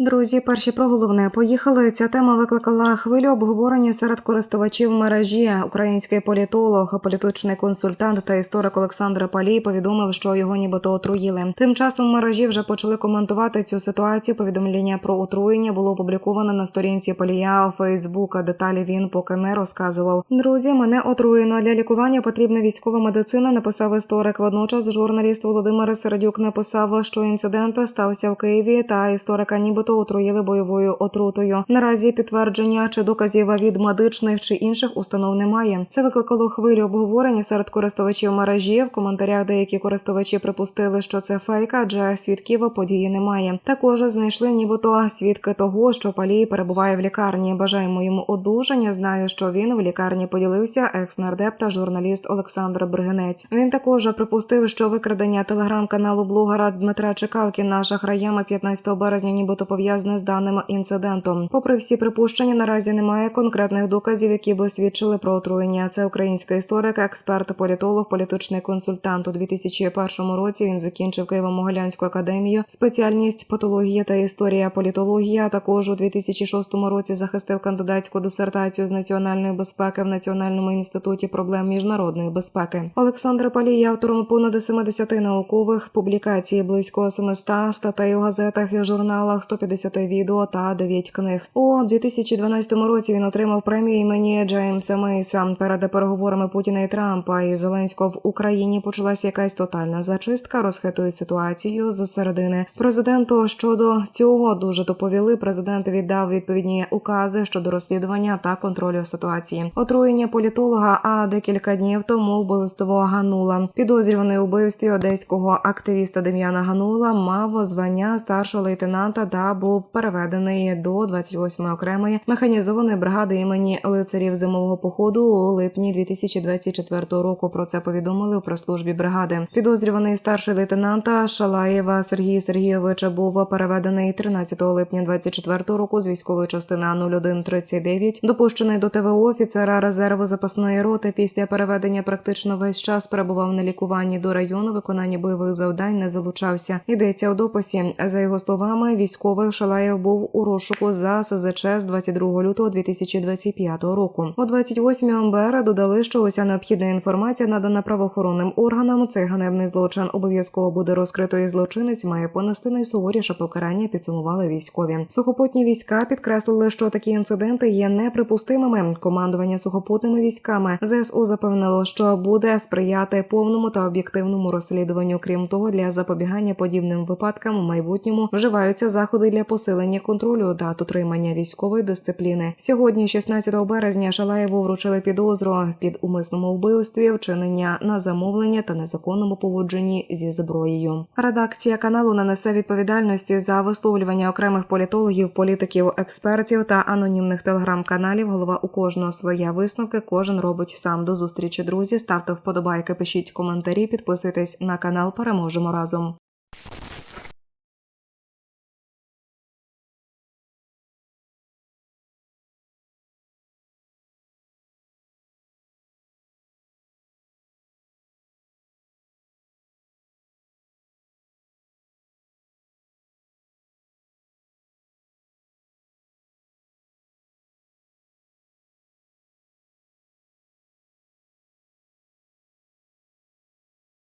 Друзі, перші про головне поїхали. Ця тема викликала хвилю обговорення серед користувачів мережі. Український політолог, політичний консультант та історик Олександр Палій повідомив, що його нібито отруїли. Тим часом мережі вже почали коментувати цю ситуацію. Повідомлення про отруєння було опубліковано на сторінці Палія у Фейсбук. Деталі він поки не розказував. Друзі, мене отруєно для лікування потрібна військова медицина. Написав історик. Водночас журналіст Володимир Середюк написав, що інцидент стався в Києві, та історика нібито отруїли бойовою отрутою. Наразі підтвердження чи доказів від медичних чи інших установ немає. Це викликало хвилю обговорення серед користувачів мережі. В коментарях деякі користувачі припустили, що це фейк, адже свідків події немає. Також знайшли нібито свідки того, що Палій перебуває в лікарні. Бажаємо йому одужання. Знаю, що він в лікарні поділився екс-нардеп та журналіст Олександр Бригинець. Він також припустив, що викрадення телеграм-каналу блогера Дмитра Чекалкіна шахраями 15 березня, нібито пов'язане з даним інцидентом. Попри всі припущення, наразі немає конкретних доказів, які би свідчили про отруєння. Це українська історика, експерт, політолог, політичний консультант. У 2001 році він закінчив Києво-Могилянську академію, спеціальність патологія та історія політології. А також у 2006 році захистив кандидатську дисертацію з національної безпеки в Національному інституті проблем міжнародної безпеки. Олександр Палій є автором понад 70 наукових публікацій, близько 700 статей у газетах і журналах, 150 відео та 9 книг. У 2012 році він отримав премію імені Джеймса Мейса. Перед переговорами Путіна і Трампа і Зеленського в Україні почалася якась тотальна зачистка. Розхитують ситуацію з середини. Президенту щодо цього дуже доповіли. Президент віддав відповідні укази щодо розслідування та контролю ситуації. Отруєння політолога. А декілька днів тому вбивство Ганула. Підозрюваний у вбивстві одеського активіста Дем'яна Ганула мав звання старшого лейтенанта та був переведений до 28-ї окремої механізованої бригади імені лицарів зимового походу у липні 2024 року. Про це повідомили у прес-службі бригади. Підозрюваний старший лейтенанта Шалаєва Сергій Сергійовича був переведений 13 липня 24 року з військової частини 0139, допущений до ТВО офіцера резерву запасної роти. Після переведення практично весь час перебував на лікуванні до району. Виконання бойових завдань не залучався. Йдеться у дописі. За його словами, військовий Шалаєв був у розшуку за СЗЧ з 22 лютого 2025 року. У 28 МБР додали, що уся необхідна інформація надана правоохоронним органам. Цей ганебний злочин обов'язково буде розкрито і злочинець має понести найсуворіше покарання. Підсумували військові. Сухопутні війська підкреслили, що такі інциденти є неприпустимими. Командування сухопутними військами ЗСУ запевнило, що буде сприяти повному та об'єктивному розслідуванню. Крім того, для запобігання подібним випадкам у майбутньому вживаються заходи для посилення контролю та дотримання військової дисципліни. Сьогодні, 16 березня, Шалаєву вручили підозру під умисному вбивстві, вчинення на замовлення та незаконному поводженні зі зброєю. Редакція каналу нанесе відповідальності за висловлювання окремих політологів, політиків, експертів та анонімних телеграм-каналів. Голова у кожного своя висновки. Кожен робить сам до зустрічі. Друзі, ставте вподобайки, пишіть коментарі, підписуйтесь на канал. Переможемо разом.